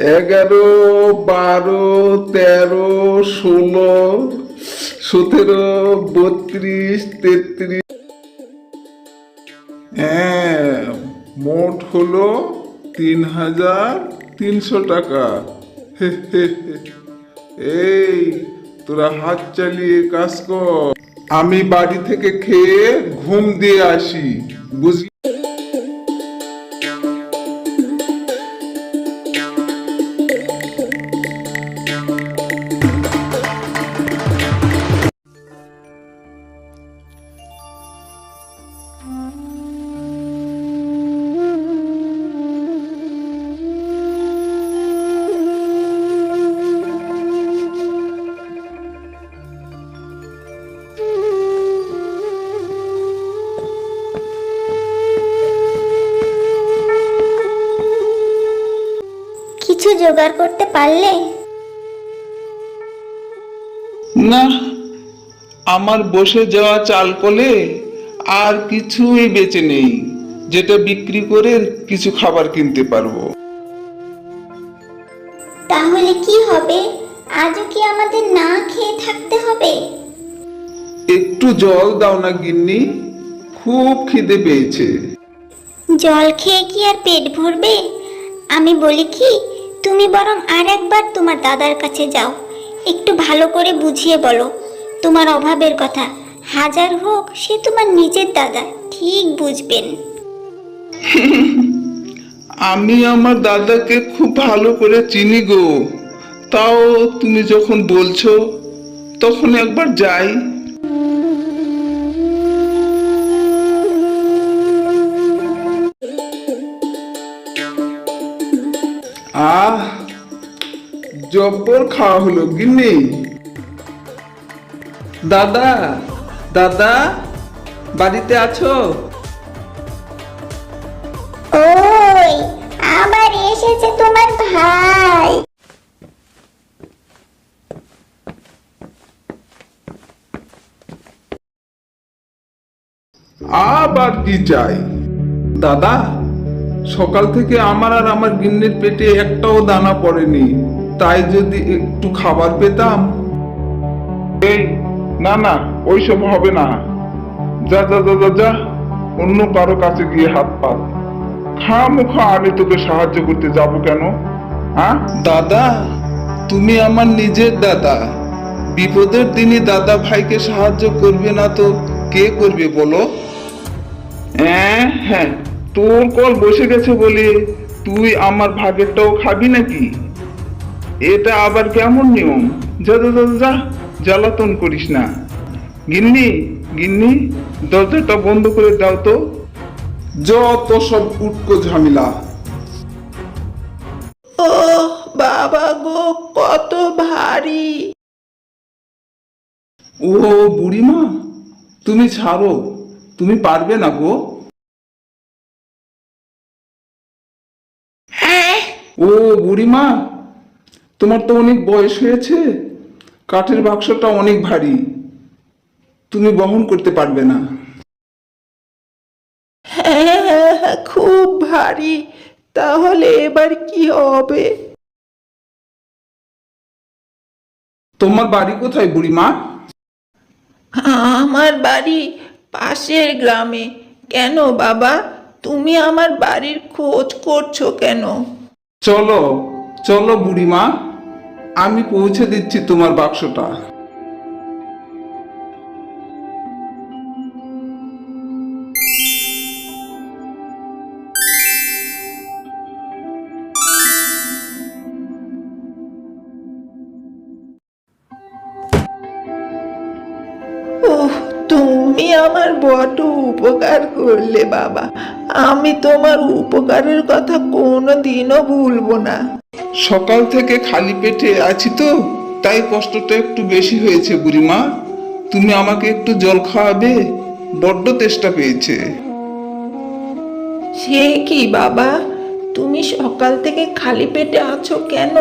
এগারো, বারো, তেরো, ষোলো, সতেরো, বত্রিশ, তেত্রিশ। হ্যাঁ মোট হলো তিন হাজার তিনশো টাকা। এই, তোরা হাত চালিয়ে কাজ কর। আমি বাড়ি থেকে খেয়ে ঘুম দিয়ে আসি, বুঝলি? জোগাড় করতে পারলে? না আমার বসে যাওয়া চাল কলে আর কিছুই বেঁচে নেই। যেটা বিক্রি করে কিছু খাবার কিনতে পারব। তাহলে কি হবে? আজও কি আমাদের না খেয়ে থাকতে হবে? একটু জল দাও না গিন্নি খুব খিদে পেয়েছে। জল খেয়ে কি আর পেট ভরবে? আমি বলি কি তুমি বরং আর একবার তোমার দাদার কাছে যাও। একটু ভালো করে বুঝিয়ে বলো। তোমার অভাবের কথা। হাজার হোক, সে তোমার নিজের দাদা। ঠিক বুঝবেন। আমি আমার দাদাকে খুব ভালো করে চিনি গো। তাও তুমি যখন বলছো, তখন একবার যাই। আহ জব্বর খাওয়া হলো গিন্নি। দাদা দাদা বাড়িতে আছো? ওই আবার এসেছে তোমার ভাই। আবার কি চাই? দাদা সকাল থেকে আমার আর আমার গিন্নির পেটে একটাও দানা পড়েনি। তাই যদি একটু খাবার পেতাম। এই না না ওইসব হবে না। যা যা যা যা যা অন্য কারও কাছে গিয়ে হাত পাত। খা মুখা আমি তোকে সাহায্য করতে যাব কেন? হ্যাঁ দাদা তুমি আমার নিজের দাদা। বিপদের দিনে দাদা ভাইকে সাহায্য করবে না তো কে করবে বলো? হ্যাঁ হ্যাঁ। তোর কল বসে গেছে বলে তুই আমার ভাগেরটাও খাবি নাকি? এটা আবার কেমন নিয়ম? যা যা যা, জ্বালাতন করিস না। গিন্নি গিন্নি দরজাটা বন্ধ করে দাও তো। যত সব উটকো ঝামেলা। ও বাবা গো কত ভারী। ও বুড়িমা তুমি ছাড়ো। তুমি পারবে না গো। ও বুড়িমা তোমার তো অনেক বয়স হয়েছে কাঠের বাক্সটা অনেক ভারী তুমি বহন করতে পারবে না। হ্যাঁ খুব ভারী তাহলে এবার কি হবে? তোমার বাড়ি কোথায় বুড়িমা? আমার বাড়ি পাশের গ্রামে। কেন বাবা? তুমি আমার বাড়ির খোঁজ করছ কেন? চলো চলো বুড়িমা আমি পৌঁছে দিচ্ছি তোমার বাক্সটা। তুমি আমার বড় উপকার করলে বাবা। আমি তোমার উপকারের কথা কোনো দিনও ভুলবো না। সকাল থেকে খালি পেটে আছি তো তাই কষ্টটা একটু বেশি হয়েছে বুড়িমা। তুমি আমাকে একটু জল খাওয়াবে বড্ড তেষ্টা পেয়েছে। সে কি বাবা? তুমি সকাল থেকে খালি পেটে আছো কেন?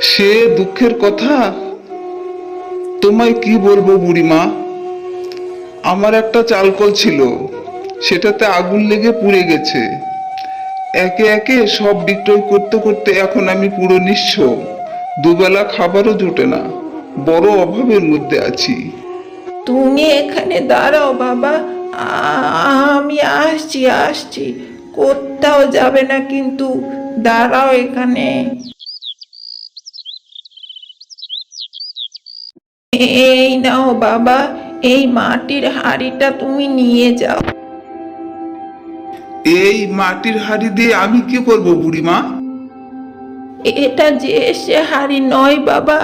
সে দুঃখের কথা। তোমায় কি বলব বুড়িমা? আমার একটা চালকল ছিল। সেটাতে আগুন লেগে পুড়ে গেছে। একে একে সব বিক্রয় করতে করতে এখন আমি পুরো নিঃস্ব। দুবেলা খাবারও জোটে না, বড় অভাবের মধ্যে আছি। তুমি এখানে দাঁড়াও বাবা, আমি আসছি আসছি। কোথাও যাবে না কিন্তু, দাঁড়াও এখানে। এই নাও বাবা, এই মাটির হাড়িটা তুমি নিয়ে যাও। এই মাটির হাড়ি দিয়ে আমি কি করব বুড়িমা? এটা যে সে হাড়ি নয় বাবা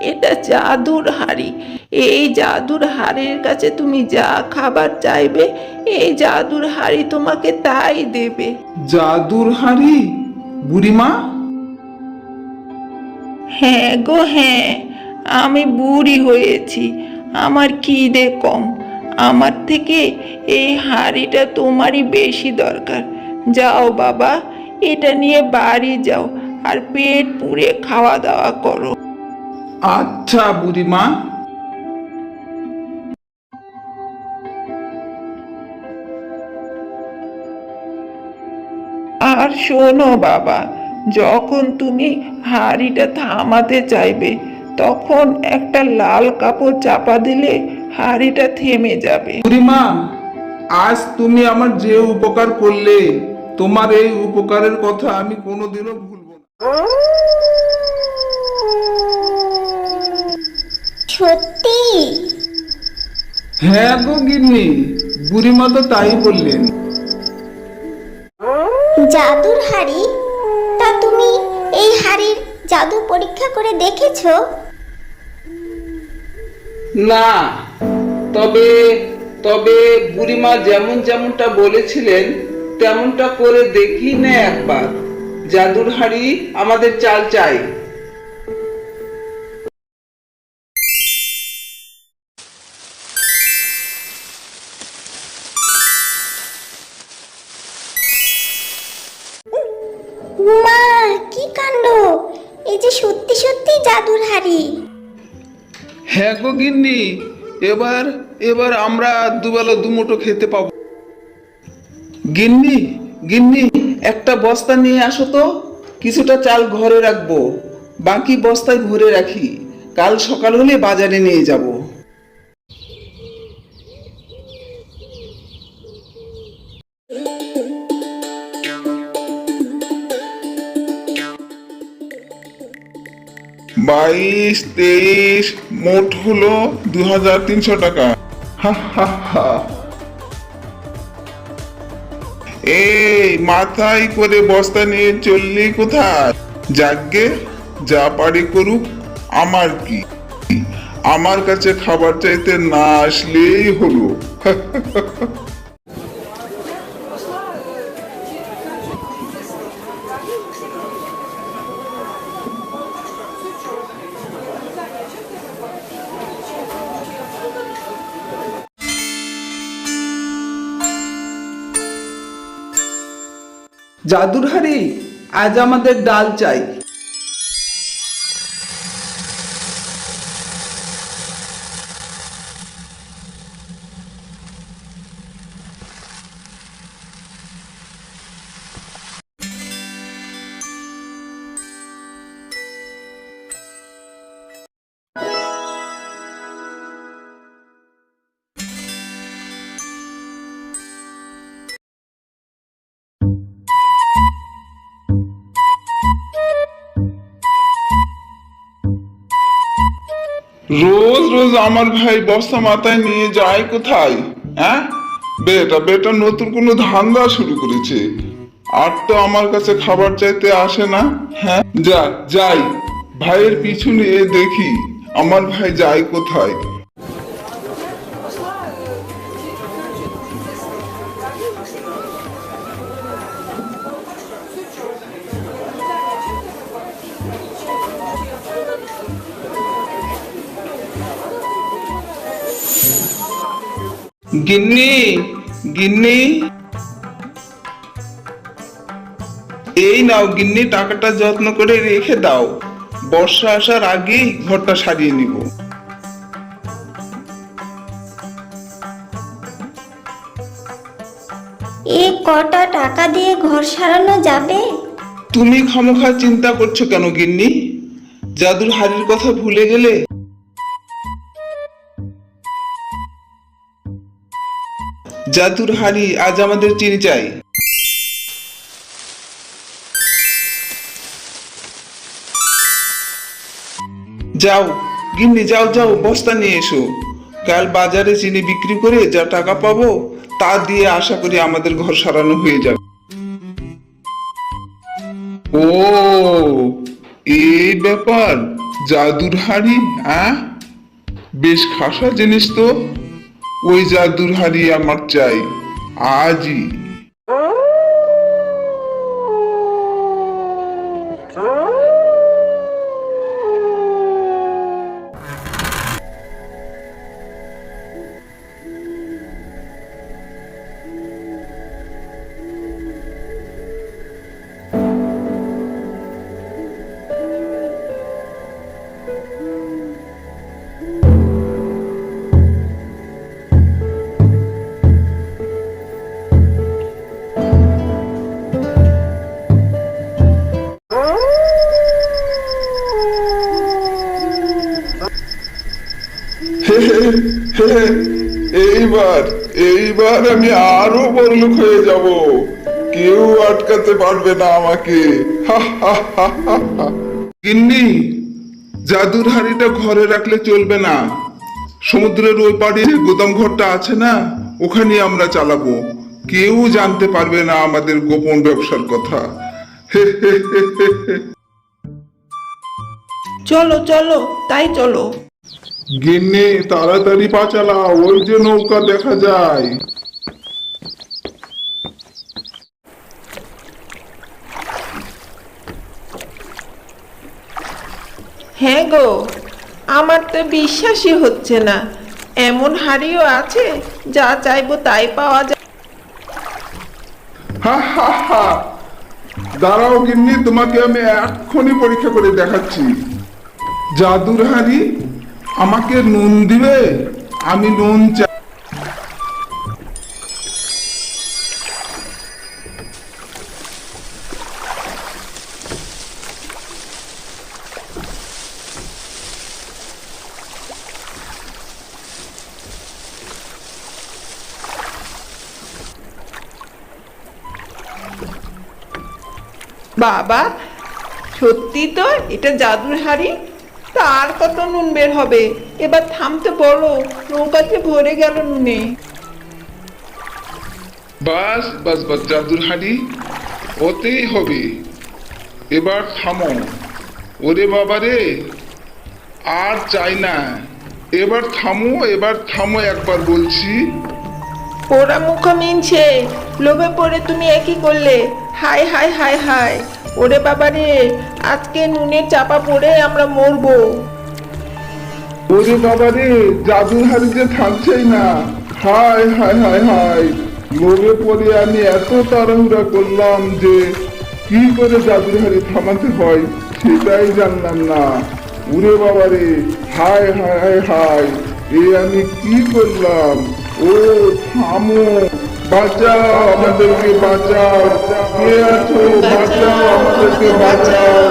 এটা জাদুর হাড়ি। এই জাদুর হাড়ির কাছে তুমি যা খাবার চাইবে এই জাদুর হাড়ি তোমাকে তাই দেবে। জাদুর হাড়ি? বুড়িমা? হ্যাঁ গো হ্যাঁ আমি বুড়ি হয়েছি আমার খিদে কম। আমার থেকে এই হাড়িটা তোমারই বেশি দরকার। যাও বাবা এটা নিয়ে বাড়ি যাও আর পেট পুড়ে খাওয়া দাওয়া করো। আচ্ছা বুড়িমা। আর শোনো বাবা যখন তুমি হাড়িটা থামাতে চাইবে তখন একটা লাল কাপড় চাপা দিলে হাড়িটা থেমে যাবে। বুড়িমা আজ তুমি আমার যে উপকার করলে তোমার এই উপকারের কথা আমি কোনোদিনও ভুলবো না। সত্যি? হ্যাঁ গো গিন্নি বুড়িমা তো তাই বললেন। জাদুর হাড়ি? তা তুমি এই হাড়ির জাদু পরীক্ষা করে দেখেছ? না, তবে তবে বুড়িমা যেমন যেমনটা বলেছিলেন, তেমনটা করে দেখি না একবার। জাদুর হাড়ি আমাদের চাল চাই। গো গিন্নি, এবার এবার আমরা দুবেলা দুমুঠো খেতে পাবো। গিন্নি গিন্নি, একটা বস্তা নিয়ে আসো তো। কিছুটা চাল ঘরে রাখব, বাকি বস্তায় ভরে রাখি। কাল সকাল হলে বাজারে নিয়ে যাব। বাইশ, তেইশ, মোট হলো দু হাজার তিনশো টাকা। এই, মাথায় করে বস্তা নিয়ে চললি কোথায়? যাগ্গে যা পারি করুক, আমার কি? আমার কাছে খাবার চাইতে না আসলেই হলো। জাদুর আজ আমাদের ডাল চাই। রোজ রোজ আমার ভাই বস্তা মাথায় নিয়ে যায় কোথায়? হ্যাঁ? বেটা বেটা নতুন কোনো ধান্দা শুরু করেছে। আর তো আমার কাছে খাবার চাইতে আসে না হ্যাঁ? যা, যাই। ভাইয়ের পিছু নিয়ে দেখি, আমার ভাই যায় কোথায়? গিন্নি গিন্নি। এই নাও গিন্নি টাকাটা যত্ন করে রেখে দাও। বর্ষা আসার আগেই ঘরটা সারিয়ে নিব। এ কটা টাকা দিয়ে ঘর সারানো যাবে? তুমি খামোখা চিন্তা করছ কেন গিন্নি? জাদুর হাড়ির কথা ভুলে গেলে জাদুর হাড়ি আজ আমাদের চিনি চাই। যাও, গিন্নি, যাও যাও, বস্তা নিয়ে এসো। কাল বাজারে চিনি বিক্রি করে যা টাকা পাবো, তা দিয়ে আশা করি আমাদের ঘর সারানো হয়ে যাবে। ও, এই ব্যাপার, জাদুর হাড়ি হ্যাঁ? বেশ খাসা জিনিস তো। ওই জাদুর হাড়ি আমার চাই। আজই। এইবার এইবার আমি আরও বড়লোক হয়ে যাব। কেউ আটকাতে পারবে না আমাকে। গিন্নি, জাদুর হাড়িটা ঘরে রাখলে চলবে না। সমুদ্রের ওই পাড়ে গোদাম ঘরটা আছে না ওখানে আমরা চালাবো। কেউ জানতে পারবে না আমাদের গোপন ব্যবসার কথা। চলো চলো, তাই চলো। গিন্নি তাড়াতাড়ি পা চালাও ওই যে নৌকা দেখা যায়। হ্যাঁ গো আমার তো বিশ্বাসই হচ্ছে না। এমন হাড়িও আছে যা চাইব তাই পাওয়া যায়। হা হা হা। দাঁড়াও গিন্নি তোমাকে আমি এক্ষুনি পরীক্ষা করে দেখাচ্ছি। জাদুর হাড়ি আমাকে নুন দিবে? আমি নুন চাই বাবা সত্যি তো এটা জাদুর হাড়ি? তার কত নুন বের হবে। এবার থামতে বলো, নৌকাতে ভরে গেল নুনে। বাস বাস বাস, জাদুর হাড়ি ওতেই হবে। এবার থামো। ওরে বাবা রে, আর চাই না। এবার থামো এবার থামো একবার বলছি। পোড়া মুখ মিনছে, লোভে পড়ে তুমি একই করলে। হাই হাই হাই হাই ওরে বাবা রে আজকে নুনের চাপা পড়ে আমরা মরবো। ওরে বাবা রে জাদুর হাড়ি যে থাকছেই না। হায় হায় হায় হায়, লোভে পড়ে আমি এত তাড়াহুড়া করলাম যে কি করে জাদুর হাড়ি থামাতে হয় সেটাই জানলাম না। উরে বাবা রে হায় হায় হায় হায়, এ আমি কি করলাম? ও থামো বাঁচাও আমাদেরকে বাঁচাও। কে আছো? বাঁচাও আমাদেরকে বাঁচাও।